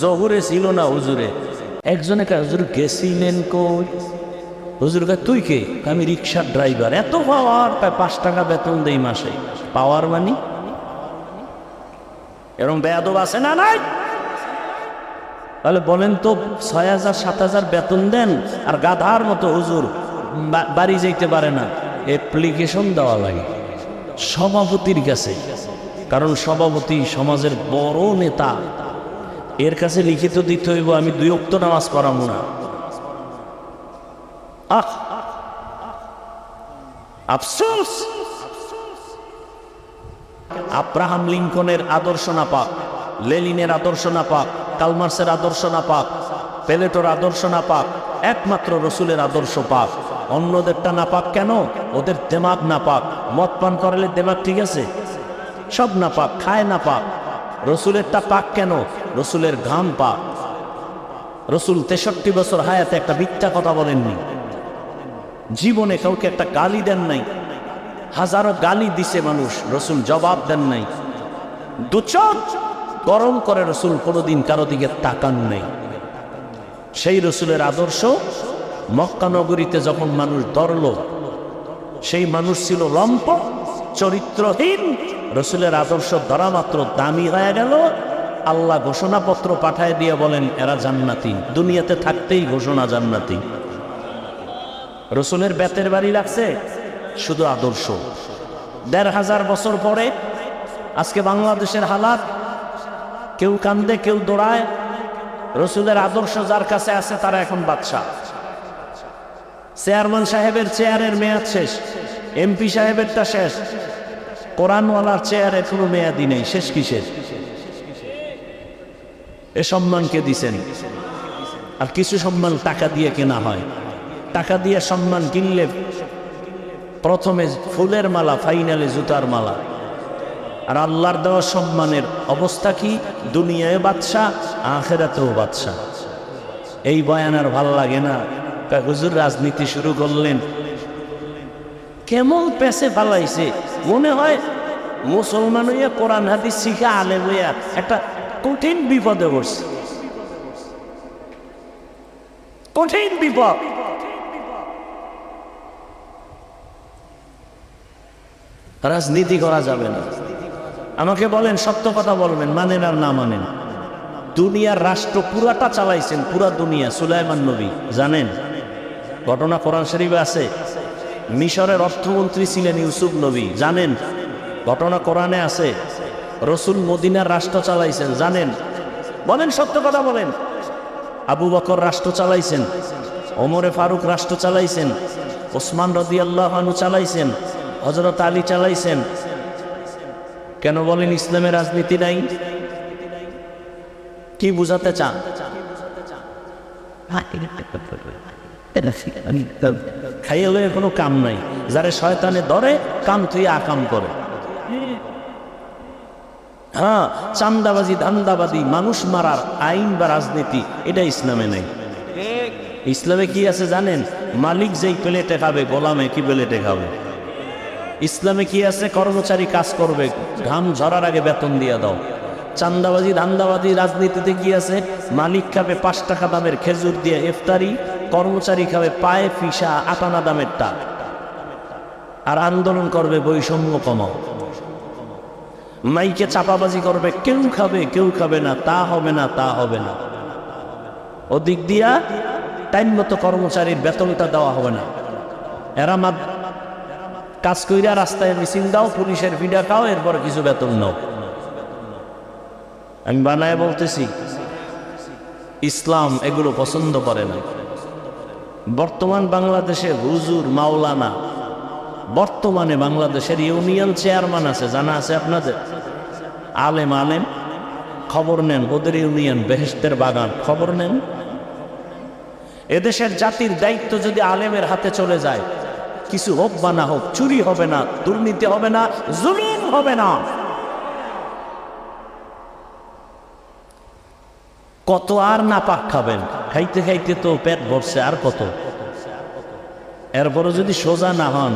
জহুরে ছিল না হুজুরে। একজনে কয়, হুজুর গেছিলেন কই? হুজুর কয় তুই কে? আমি রিক্সার ড্রাইভার। এত পাওয়ার প্রায় পাঁচ টাকা বেতন দেই মাসে। পাওয়ার মানি? এরকম বেয়াদব আছে না নাই? তাহলে বলেন তো ছয় হাজার সাত হাজার বেতন দেন আর গাধার মতো হুজুর বাড়ি যাইতে পারে না। অ্যাপ্লিকেশন দেওয়া লাগে। সভাপতির কাছে। কারণ সভাপতি সমাজের বড় নেতা। এর কাছে লিখিত দিতে হইব, আমি দুই অক্ত নামাজ পড়াবো না। আহ! আফসোস! আব্রাহাম লিঙ্কনের আদর্শ না পাক লেলিনের আদর্শ না পাক, কালমার্সের আদর্শ না পাক, পেলেটোর আদর্শ না পাক, একমাত্র রসুলের আদর্শ পাক। অন্যদেরটা না পাক কেন? ওদের দেমাগ না পাক। মদ পান করালে দেমাগ ঠিক আছে? সব না পাক, খায় না পাক। রসুলেরটা পাক কেন? রসুলের ঘাম পাক রসুল তেষট্টি বছর হায়াতে একটা মিথ্যা কথা বলেননি। জীবনে কাউকে একটা গালি দেন নাই। হাজারো গালি দিছে মানুষ, রসুল জবাব দেন নাই। দুচক গরম করে রসুল কোনোদিন কারও দিকে তাকান নেই। সেই রসুলের আদর্শ, মক্কা নগরীতে যখন মানুষ ধরল সেই মানুষ ছিল লম্প, চরিত্রহীন। রসুলের আদর্শ ধরা মাত্র দামি হয়ে গেল। আল্লাহ ঘোষণাপত্র পাঠায় দিয়ে বলেন, এরা জান্নাতি। দুনিয়াতে থাকতেই ঘোষণা জান্নাতি। রসুলের বেতের বাড়ি লাগছে, শুধু আদর্শ। দেড় হাজার বছর পরে, আজকে বাংলাদেশের হালাত, কেউ কান্দে, কেউ দৌড়ায়, রসুলের আদর্শ যার কাছে আছে, তারা এখন বাদশাহ। চেয়ারম্যান সাহেবের চেয়ারের মেয়াদ শেষ, এমপি সাহেবেরটা শেষ। কোরআনওয়ালার চেয়ারে কোনো মেয়াদি নেই, শেষ কিসের? এ সম্মানকে দিছেন? আর কিছু সম্মান টাকা দিয়ে কেনা হয়। টাকা দিয়ে সম্মান কিনলে প্রথমে ফুলের মালা, ফাইনালে জুতার মালা। আর আল্লাহর দেওয়া সম্মানের অবস্থা কি? দুনিয়ায় বাদশাহ আখেরাতেও বাদশাহ এই বয়ান আর ভালো লাগে না। হুজুর রাজনীতি শুরু করলেন। কেমন পেছে পালাইছে মনে হয় মুসলমান হইয়া কোরআন, হাদিস শিখা আলে হইয়া একটা কঠিন বিপদে পড়ছে। কঠিন বিপদ। রাজনীতি করা যাবে না। আমাকে বলেন, সত্য কথা বলবেন, মানেন আর না মানেন। দুনিয়ার রাষ্ট্র পুরাটা চালাইছেন, পুরা দুনিয়া, সুলাইমান নবী, জানেন? ঘটনা কোরআন শরীফে আছে। মিশরের অর্থমন্ত্রী ছিলেন ইউসুফ নবী, জানেন? ঘটনা কোরআনে আছে। রসুল মদিনার রাষ্ট্র চালাইছেন, জানেন? বলেন, সত্য কথা বলেন। আবু বকর রাষ্ট্র চালাইছেন, ওমরে ফারুক রাষ্ট্র চালাইছেন, ওসমান রদি আল্লাহানু চালাইছেন হজরত আলী চালাইছেন। কেন বলেন ইসলামের রাজনীতি নাই? কি বুঝাতে চান? খাইয়ে কোনো কাম নাই। যারে শয়তানে ধরে, কাম তুই আকাম করে। হ্যাঁ চান্দাবাজি ধান্দাবাজি মানুষ মারার আইন বা রাজনীতি, এটা ইসলামে নেই। ইসলামে কি আছে জানেন? মালিক যেই প্লেটে খাবে, গোলামে কি প্লেটে খাবে? ইসলামে কি আছে? কর্মচারী কাজ করবে, ঘাম ঝরার আগে বেতন দিয়ে দাও। চান্দাবাজি ধান্দাবাজি রাজনীতিতে কি আছে? মালিক খাবে পাঁচ টাকা দামের খেজুর দিয়ে ইফতারি, কর্মচারী খাবে পায়ে ফিসা, আটানা দামের টা আর আন্দোলন করবে বৈষম্য কমাও। মাইকে চাপাবাজি করবে, কেউ খাবে কেউ খাবে না, তা হবে না, তা হবে না। ওদিক দিয়া টাইম মতো কর্মচারীর বেতনটা দেওয়া হবে না। এরা কাজ কইরা রাস্তায় মিছিল দাও, পুলিশের ভিডা খাও, এরপর কিছু বেতন নাও। আমি বানায় বলতেছি, ইসলাম এগুলো পছন্দ করে না। বর্তমান বাংলাদেশে হুজুর মাওলানা বর্তমানে বাংলাদেশের ইউনিয়ন চেয়ারম্যান আছে, জানা আছে আপনাদের? আলেম আলেম। খবর নেন, ওদের ইউনিয়ন বেহেস্তের বাগান। খবর নেন। এদেশের জাতির দায়িত্ব যদি আলেমের হাতে চলে যায়, কিছু হোক বা না হোক, চুরি হবে না, দুর্নীতি হবে না, জুলুম হবে না। কত আর না পাক খাবেন? খাইতে খাইতে তো পেট ভরছে আর কত? এরপরও যদি সোজা না হন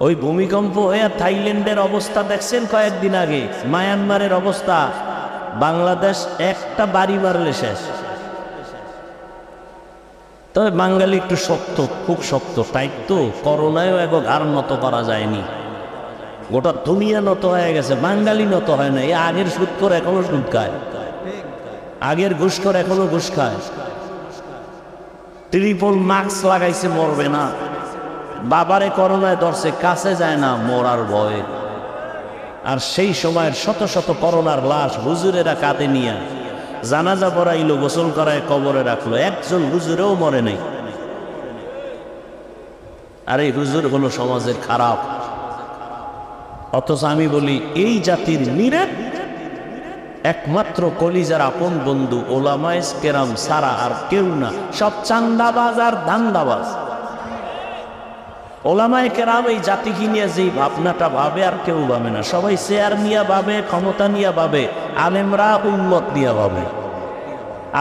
ওই ভূমিকম্প থাইল্যান্ডের অবস্থা দেখছেন কয়েকদিন আগে। মায়ানমারের অবস্থা। বাংলাদেশ একটা বাড়ি মারলে শেষ। তবে বাঙালি একটু শক্ত, খুব শক্ত, তাই তো? করোনায়ও এক আর নত করা যায়নি। গোটা দুনিয়া নত হয়ে গেছে, বাঙালি নত হয় না। এই আগের সুদ করে এখনও সুদ খায়। আগের ঘুষ করে এখনও ঘুষ খায়। ট্রিপল মাস্ক লাগাইছে, মরবে না। বাবারে করোনায় ধরছে, কাছে যায় না, মরার ভয়ে। আর সেই সময়ের শত শত করোনার লাশ হুজুরেরা কাঁধে নিয়ে জানাজা পড়াইলো, গোসল করায় কবরে রাখল। একজন হুজুরেও মরে নেই। আর এই হুজুর হলো সমাজের খারাপ। অথচ আমি বলি, এই জাতির নিরেট একমাত্র কলিজার আপন বন্ধু ওলামাইস কেরাম সারা আর কেউ না। সব চান্দাবাজ আর ধান্দাবাজ। ওলামায় কেরাম এই জাতিকে নিয়ে যেই ভাবনাটা ভাবে, আর কেউ ভাবে না। সবাই শেয়ার নিয়ে ভাবে, ক্ষমতা নিয়ে ভাবে, আলেমরা উন্মত নিয়ে ভাবে।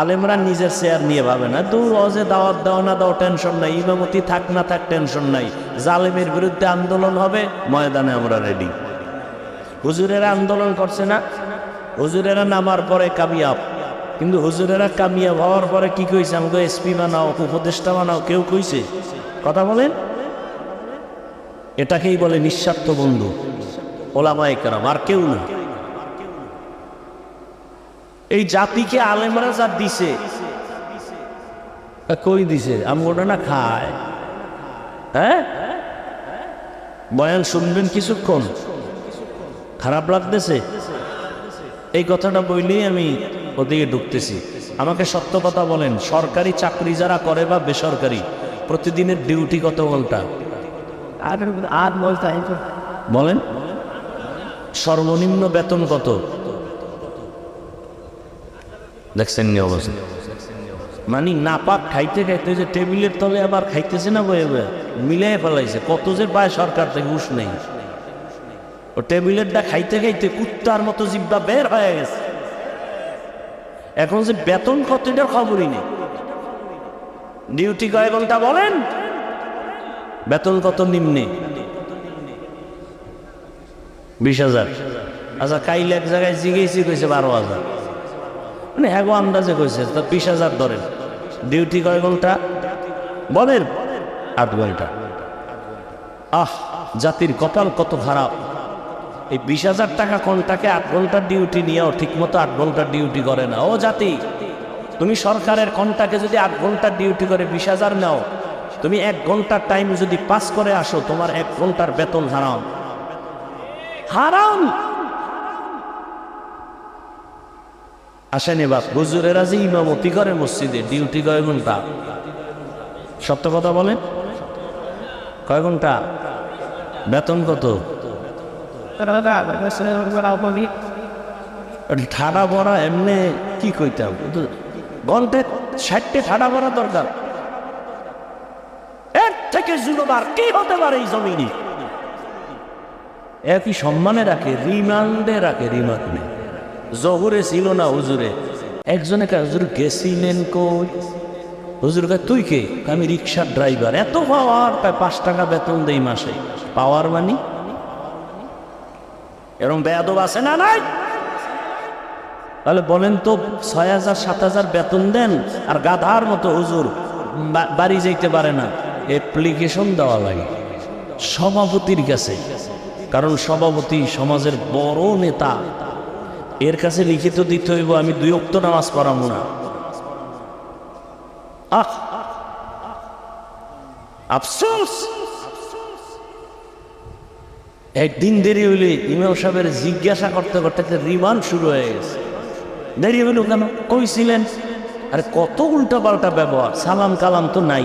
আলেমরা নিজের শেয়ার নিয়ে ভাবে না। দূর অজে দাওয়াত দাও না দাও টেনশন নাই। ইমামতি থাক না থাক টেনশন নাই। জালেমের বিরুদ্ধে আন্দোলন হবে, ময়দানে আমরা রেডি হুজুরেরা আন্দোলন করছে না। হুজুরেরা নামার পরে কামিয়াব। কিন্তু হুজুরেরা কামিয়াব হওয়ার পরে কি কইছে? আমাকে এসপি বানাও, উপদেষ্টা বানাও, কেউ কইছে? কথা বলেন? এটাকেই বলে নিঃস্বার্থ বন্ধু। ওলামায় কেরাম, আর কেউ না। এই জাতিকে আলেমরা যা দিছে কই দিছে? আমি ওটা না খায়। হ্যাঁ? বয়ান শুনবেন কিছুক্ষণ। খারাপ লাগতেছে? এই কথাটা বললেই আমি ওদিকে ঢুকতেছি। আমাকে সত্য কথা বলেন, সরকারি চাকরি যারা করে বা বেসরকারি, প্রতিদিনের ডিউটি কত ঘণ্টা? আর আর বলেন। সর্বনিম্ন বেতন কত? দেখছেন নি অবস্থা। মানে নাপাক খাইতে খাইতে যে টেবিলের তলে আবার খাইতেছে না বয়ে বয়ে মিলাই ফেলাইছে। কত যে পায় সরকার থেকে উস নেই। ও টেবিলেরটা খাইতে খাইতে কুত্তার মতো জিব্বা বের হয়ে গেছে। এখন যে বেতন কত, এটার খবরই নেই। ডিউটি কয় ঘণ্টা বলেন? বেতন কত নিম্নে? বিশ হাজার। আচ্ছা কাইলে এক জায়গায় জিগেছি কইছে বারো হাজার। মানে হ্যাঁ গো আন্দাজে কইছে, তা বিশ হাজার ধরেন। ডিউটি কয় ঘণ্টা? বলেন। আট ঘণ্টা। আহ, জাতির কপাল কত খারাপ। এই বিশ হাজার টাকা কোনটাকে আট ঘণ্টার ডিউটি নিয়েও ঠিক মতো আট ঘণ্টার ডিউটি করে না? ও জাতি, তুমি সরকারের কোনটাকে যদি আট ঘণ্টার ডিউটি করে বিশ হাজার নাও তুমি এক ঘণ্টার টাইম যদি পাস করে আসো, তোমার এক ঘণ্টার বেতন হারাম। হারাম! আসেন এবার, হুজুরেরা যে ইমামতি করে মসজিদে, ডিউটি কয় ঘণ্টা? সত্য কথা বলেন। কয় ঘণ্টা? বেতন কত? ঠাডা ভরা এমনি কি কইতাম? ঘন্টায় ষাটটে ঠাডা ভরা দরকার। এর থেকে জুলুমার, কি হতে পারে এই জমিনি? একই সম্মানে রাখে, রিমান্ডে রাখে, রিমান্ডে। জহুরে ছিল না হুজুরে। একজনে কে হুজুর গেছিলেন কই? হুজুর কয়, তুই কে? আমি রিক্সার ড্রাইভার। এত পাওয়ার প্রায় পাঁচ টাকা বেতন দেই মাসে। পাওয়ার মানি? এরকম বেয়াদব আছে না নাই? তাহলে বলেন তো, ছয় হাজার, সাত হাজার বেতন দেন, আর গাধার মতো হুজুর বাড়ি যাইতে পারে না। অ্যাপ্লিকেশন দেওয়া লাগে। সভাপতির কাছে। কারণ সভাপতি সমাজের বড় নেতা। এর কাছে লিখিত দিতে হইব, আমি দুই অক্ত নামাজ পড়াবো না। আহ! আফসোস! একদিন দেরি হইলে ইমাম সাহেবের জিজ্ঞাসা করতে করতে রিমান্ড শুরু হয়ে গেছে। দেরি হইল কেন? কইছিলেন, আরে কত উল্টা পাল্টা ব্যবহার সালাম কালাম তো নাই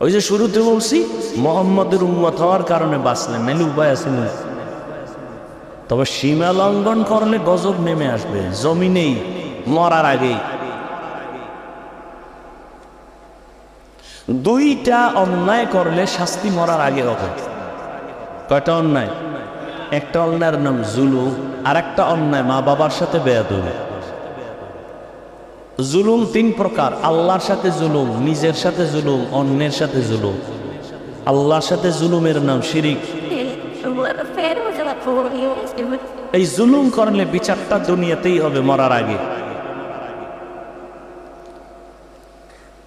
ওই যে শুরুতে বলছি, মোহাম্মদের উম্মত হওয়ার কারণে বাঁচলেন নাইলে উপায় আছে না তবে সীমা লঙ্ঘন করলে গজব নেমে আসবে, জমিনেই, মরার আগেই। দুইটা অন্যায় করলে শাস্তি মরার আগে হবে। কয়টা অন্যায়? একটা অন্যায়ের নাম জুলুম আর একটা অন্যায় মা বাবার সাথে বেয়াদ জুলুম তিন প্রকার। আল্লাহর সাথে জুলুম, নিজের সাথে জুলুম, অন্যের সাথে জুলুম। আল্লাহর সাথে জুলুমের নাম শিরিক? এই জুলুম করলে বিচারটা দুনিয়াতেই হবে মরার আগে।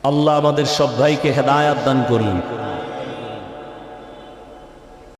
আল্লাহ আমাদের সব ভাইকে হেদায়াত দান করুন।